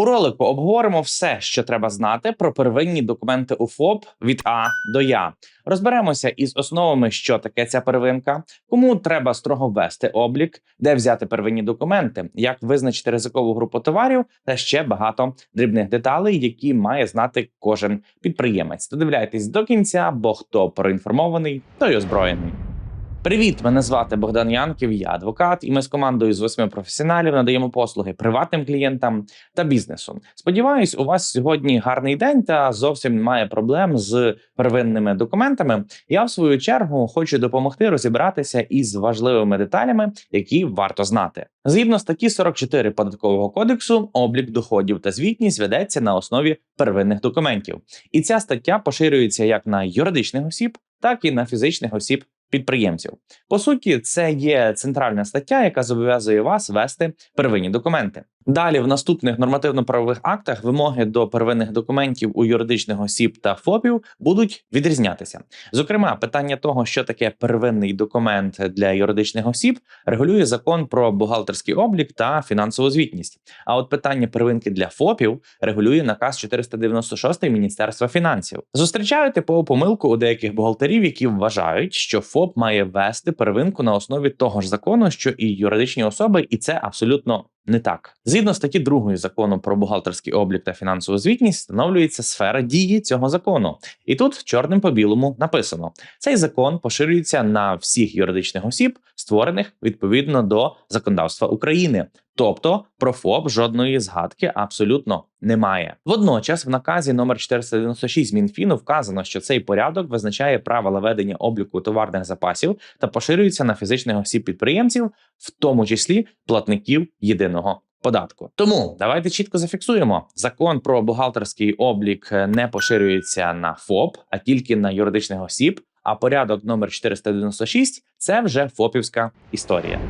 У ролику обговоримо все, що треба знати про первинні документи у ФОП від А до Я. Розберемося із основами, що таке ця первинка, кому треба строго вести облік, де взяти первинні документи, як визначити ризикову групу товарів та ще багато дрібних деталей, які має знати кожен підприємець. Додивляйтесь до кінця, бо хто проінформований, той озброєний. Привіт, мене звати Богдан Янків, я адвокат, і ми з командою з восьми професіоналів надаємо послуги приватним клієнтам та бізнесу. Сподіваюсь, у вас сьогодні гарний день та зовсім немає проблем з первинними документами. Я в свою чергу хочу допомогти розібратися із важливими деталями, які варто знати. Згідно статті 44 податкового кодексу, облік доходів та звітність ведеться на основі первинних документів, і ця стаття поширюється як на юридичних осіб, так і на фізичних осіб підприємців. По суті, це є центральна стаття, яка зобов'язує вас вести первинні документи. Далі в наступних нормативно-правових актах вимоги до первинних документів у юридичних осіб та ФОПів будуть відрізнятися. Зокрема, питання того, що таке первинний документ для юридичних осіб, регулює закон про бухгалтерський облік та фінансову звітність. А от питання первинки для ФОПів регулює наказ 496 Міністерства фінансів. Зустрічаю типову помилку у деяких бухгалтерів, які вважають, що ФОП має вести первинку на основі того ж закону, що і юридичні особи, і це абсолютно не так. Згідно статті 2 закону про бухгалтерський облік та фінансову звітність, встановлюється сфера дії цього закону. І тут чорним по білому написано: цей закон поширюється на всіх юридичних осіб, створених відповідно до законодавства України. Тобто про ФОП жодної згадки абсолютно немає. Водночас, в наказі номер 496 Мінфіну вказано, що цей порядок визначає правила ведення обліку товарних запасів та поширюється на фізичних осіб підприємців, в тому числі платників єдиного. Податку тому давайте чітко зафіксуємо: закон про бухгалтерський облік не поширюється на ФОП, а тільки на юридичних осіб. А порядок номер 496 – це вже ФОПівська історія.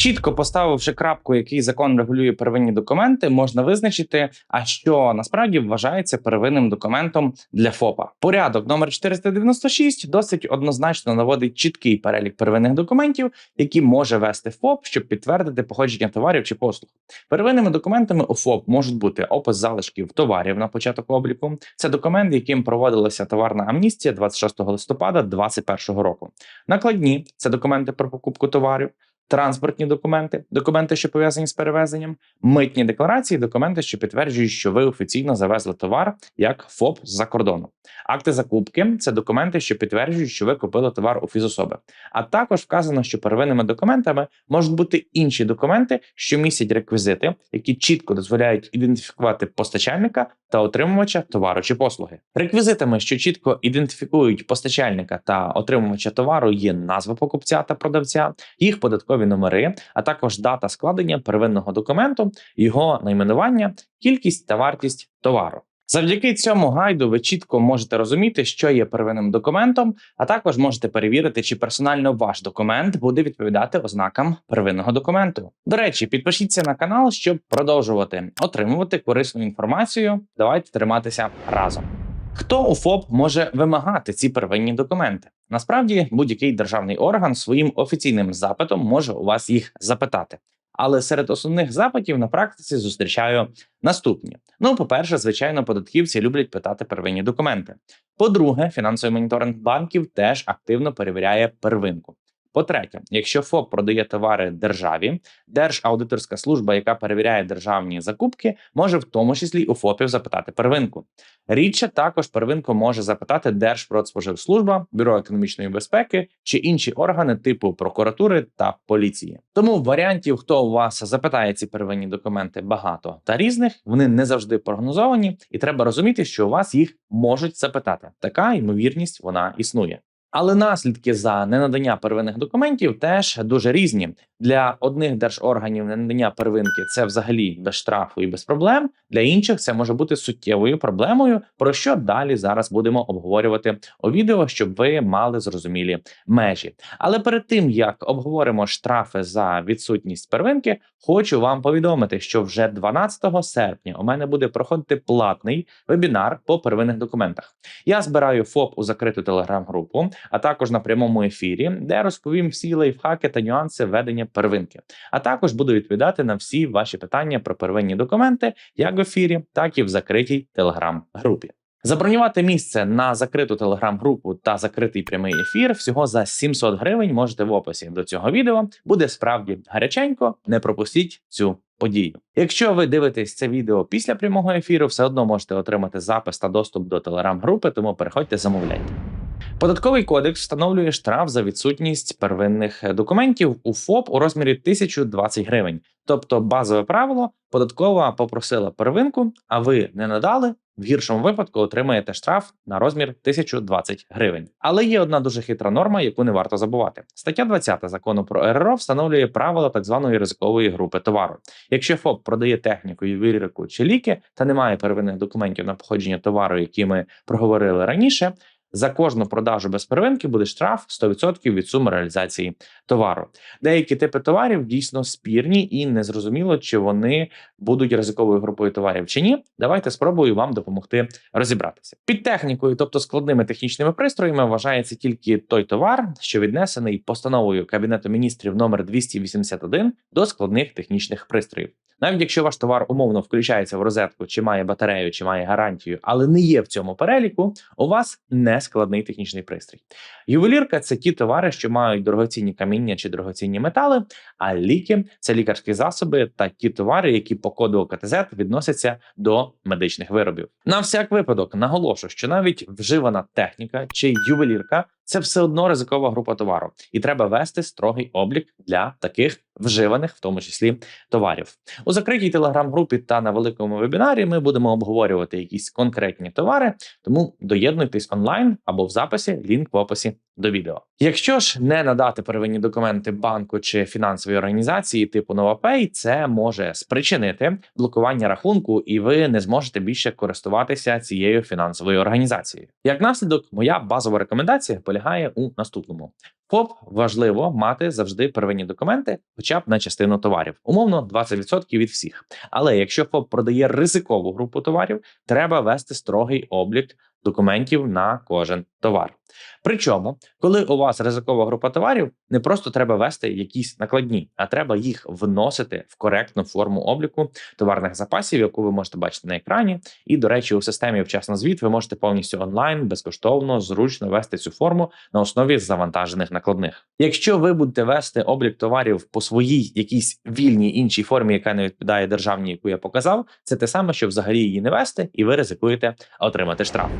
Чітко поставивши крапку, який закон регулює первинні документи, можна визначити, а що насправді вважається первинним документом для ФОПа. Порядок номер 496 досить однозначно наводить чіткий перелік первинних документів, які може вести ФОП, щоб підтвердити походження товарів чи послуг. Первинними документами у ФОП можуть бути опис залишків товарів на початок обліку. Це документ, яким проводилася товарна амністія 26 листопада 2021 року. Накладні це документи про покупку товарів транспортні документи, документи, що пов'язані з перевезенням, митні декларації, документи, що підтверджують, що ви офіційно завезли товар як ФОП з-за кордону. Акти закупки це документи, що підтверджують, що ви купили товар у фізособи. А також вказано, що первинними документами можуть бути інші документи, що містять реквізити, які чітко дозволяють ідентифікувати постачальника та отримувача товару чи послуги. Реквізитами, що чітко ідентифікують постачальника та отримувача товару, є назва покупця та продавця, їх податкові номери, а також дата складення первинного документу, його найменування, кількість та вартість товару. Завдяки цьому гайду ви чітко можете розуміти, що є первинним документом, а також можете перевірити, чи персонально ваш документ буде відповідати ознакам первинного документу. До речі, підпишіться на канал, щоб продовжувати отримувати корисну інформацію. Давайте триматися разом. Хто у ФОП може вимагати ці первинні документи? Насправді, будь-який державний орган своїм офіційним запитом може у вас їх запитати. Але серед основних запитів на практиці зустрічаю наступні: ну, по-перше, звичайно, податківці люблять питати первинні документи. По-друге, фінансовий моніторинг банків теж активно перевіряє первинку. По-третє, якщо ФОП продає товари державі, Держаудиторська служба, яка перевіряє державні закупки, може в тому числі у ФОПів запитати первинку. Рідше також первинку може запитати Держпродспоживслужба, бюро економічної безпеки чи інші органи типу прокуратури та поліції. Тому варіантів, хто у вас запитає ці первинні документи, багато та різних. Вони не завжди прогнозовані, і треба розуміти, що у вас їх можуть запитати. Така ймовірність вона існує. Але наслідки за ненадання первинних документів теж дуже різні. Для одних держорганів ненадання первинки це взагалі без штрафу і без проблем. Для інших це може бути суттєвою проблемою, про що далі зараз будемо обговорювати у відео, щоб ви мали зрозумілі межі. Але перед тим як обговоримо штрафи за відсутність первинки, хочу вам повідомити, що вже 12 серпня у мене буде проходити платний вебінар по первинних документах. Я збираю ФОП у закриту телеграм-групу а також на прямому ефірі, де розповім всі лайфхаки та нюанси ведення первинки. А також буду відповідати на всі ваші питання про первинні документи, як в ефірі, так і в закритій телеграм-групі. Забронювати місце на закриту телеграм-групу та закритий прямий ефір всього за 700 гривень можете в описі до цього відео. Буде справді гаряченько. Не пропустіть цю подію. Якщо ви дивитесь це відео після прямого ефіру, все одно можете отримати запис та доступ до телеграм-групи, тому переходьте, замовляйте. Податковий кодекс встановлює штраф за відсутність первинних документів у ФОП у розмірі 1020 гривень. Тобто, базове правило податкова попросила первинку, а ви не надали. В гіршому випадку отримаєте штраф на розмір 1020 гривень. Але є одна дуже хитра норма, яку не варто забувати. Стаття 20 закону про РРО встановлює правила так званої ризикової групи товару. Якщо ФОП продає техніку, ювелірику чи ліки та не має первинних документів на походження товару, які ми проговорили раніше, за кожну продажу без первинки буде штраф 100% від суми реалізації товару. Деякі типи товарів дійсно спірні і незрозуміло, чи вони будуть ризиковою групою товарів чи ні. Давайте спробую вам допомогти розібратися. Під технікою, тобто складними технічними пристроями, вважається тільки той товар, що віднесений постановою Кабінету міністрів номер 281 до складних технічних пристроїв. Навіть якщо ваш товар умовно включається в розетку, чи має батарею, чи має гарантію, але не є в цьому переліку, у вас не складний технічний пристрій. Ювелірка це ті товари, що мають дорогоцінні каміння чи дорогоцінні метали, а ліки це лікарські засоби та ті товари, які по коду ОКТЗ відносяться до медичних виробів. На всяк випадок наголошую, що навіть вживана техніка чи ювелірка це все одно ризикова група товару, і треба вести строгий облік для таких вживаних, в тому числі товарів. У закритій телеграм-групі та на великому вебінарі ми будемо обговорювати якісь конкретні товари, тому доєднуйтесь онлайн або в записі. Лінк в описі до відео. Якщо ж не надати первинні документи банку чи фінансової організації типу NovaPay, це може спричинити блокування рахунку, і ви не зможете більше користуватися цією фінансовою організацією. Як наслідок, моя базова рекомендація полягає у наступному. ФОП важливо мати завжди первинні документи, хоча б на частину товарів, умовно 20% від всіх. Але якщо ФОП продає ризикову групу товарів, треба вести строгий облік документів на кожен товар. Причому, коли у вас ризикова група товарів, не просто треба вести якісь накладні, а треба їх вносити в коректну форму обліку товарних запасів, яку ви можете бачити на екрані. І, до речі, у системі вчасно звіт ви можете повністю онлайн, безкоштовно, зручно вести цю форму на основі завантажених накладних. Якщо ви будете вести облік товарів по своїй якійсь вільній іншій формі, яка не відповідає державній, яку я показав, це те саме, що взагалі її не вести, і ви ризикуєте отримати штраф.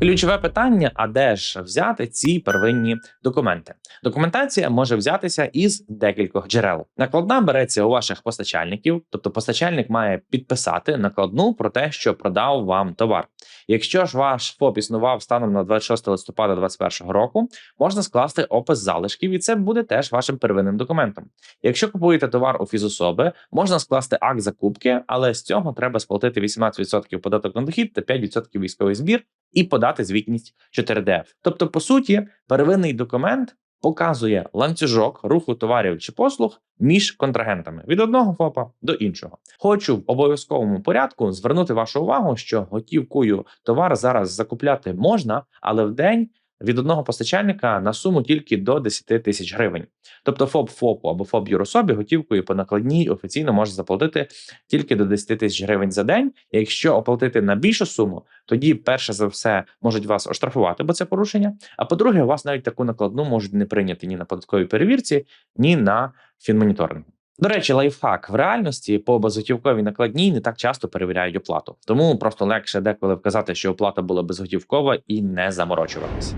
Ключове питання: а де ж взяти ці первинні документи? Документація може взятися із декількох джерел. Накладна береться у ваших постачальників, тобто постачальник має підписати накладну про те, що продав вам товар. Якщо ж ваш ФОП існував станом на 26 листопада 2021 року, можна скласти опис залишків, і це буде теж вашим первинним документом. Якщо купуєте товар у фізособи, можна скласти акт закупки, але з цього треба сплатити 18% податок на дохід та 5% військовий збір і подати звітність 4DF. Тобто, по суті, первинний документ показує ланцюжок руху товарів чи послуг між контрагентами від одного ФОПа до іншого. Хочу в обов'язковому порядку звернути вашу увагу, що готівкою товар зараз закупляти можна, але в день від одного постачальника на суму тільки до 10 тисяч гривень. Тобто ФОП ФОПу або ФОП юрособі готівкою по накладній офіційно може заплатити тільки до 10 тисяч гривень за день. Якщо оплатити на більшу суму, тоді перше за все можуть вас оштрафувати, бо це порушення. А по-друге, у вас навіть таку накладну можуть не прийняти ні на податковій перевірці, ні на фінмоніторингу. До речі, лайфхак в реальності по безготівковій накладній не так часто перевіряють оплату, тому просто легше деколи вказати, що оплата була безготівкова і не заморочуватися.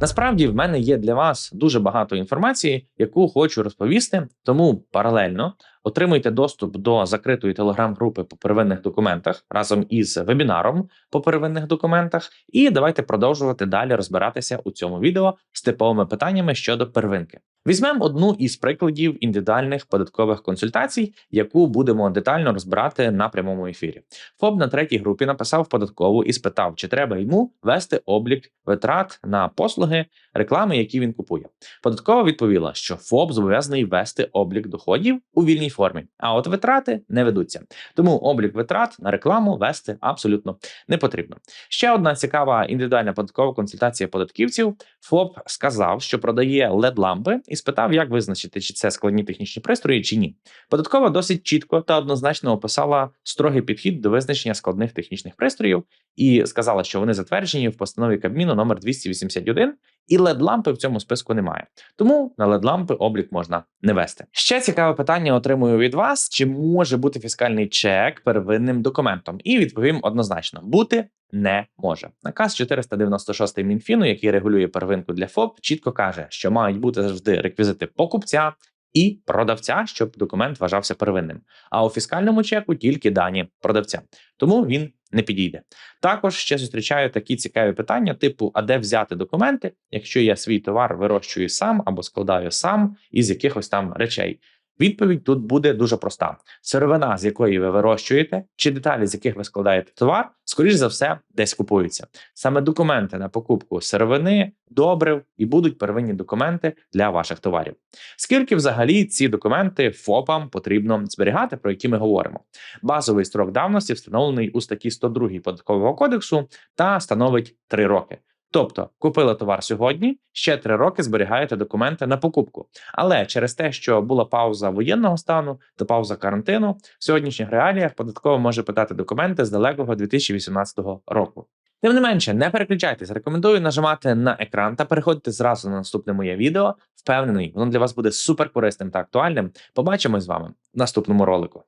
Насправді в мене є для вас дуже багато інформації, яку хочу розповісти. Тому паралельно отримуйте доступ до закритої телеграм-групи по первинних документах разом із вебінаром по первинних документах. І давайте продовжувати далі розбиратися у цьому відео з типовими питаннями щодо первинки. Візьмемо одну із прикладів індивідуальних податкових консультацій, яку будемо детально розбирати на прямому ефірі. ФОБ на третій групі написав податкову і спитав, чи треба йому вести облік витрат на послуги реклами, які він купує. Податкова відповіла, що ФОБ зобов'язаний вести облік доходів у вільній формі. А от витрати не ведуться. Тому облік витрат на рекламу вести абсолютно не потрібно. Ще одна цікава індивідуальна податкова консультація податківців. ФОП сказав, що продає led лампи і спитав, як визначити, чи це складні технічні пристрої, чи ні. Податкова досить чітко та однозначно описала строгий підхід до визначення складних технічних пристроїв і сказала, що вони затверджені в постанові Кабміну номер 281, і led лампи в цьому списку немає. Тому на led лампи облік можна не вести. Ще цікаве питання отримую від вас: чи може бути фіскальний чек первинним документом? І відповім однозначно: бути не може. Наказ 496 Мінфіну, який регулює первинку для ФОП, чітко каже, що мають бути завжди реквізити покупця. І продавця, щоб документ вважався первинним. А у фіскальному чеку тільки дані продавця, тому він не підійде. Також ще зустрічаю такі цікаві питання: типу: а де взяти документи, якщо я свій товар вирощую сам або складаю сам із якихось там речей. Відповідь тут буде дуже проста: сировина, з якої ви вирощуєте, чи деталі, з яких ви складаєте товар, скоріш за все, десь купуються. Саме документи на покупку сировини, добрив і будуть первинні документи для ваших товарів. Скільки взагалі ці документи ФОПам потрібно зберігати, про які ми говоримо? Базовий строк давності встановлений у статті 102 податкового кодексу та становить 3 роки. Тобто купили товар сьогодні, ще три роки зберігаєте документи на покупку. Але через те, що була пауза воєнного стану та пауза карантину, в сьогоднішніх реаліях податково може питати документи з далекого 2018 року. Тим не менше, не переключайтесь. Рекомендую нажимати на екран та переходити зразу на наступне моє відео. Впевнений, воно для вас буде супер корисним та актуальним. Побачимось з вами в наступному ролику.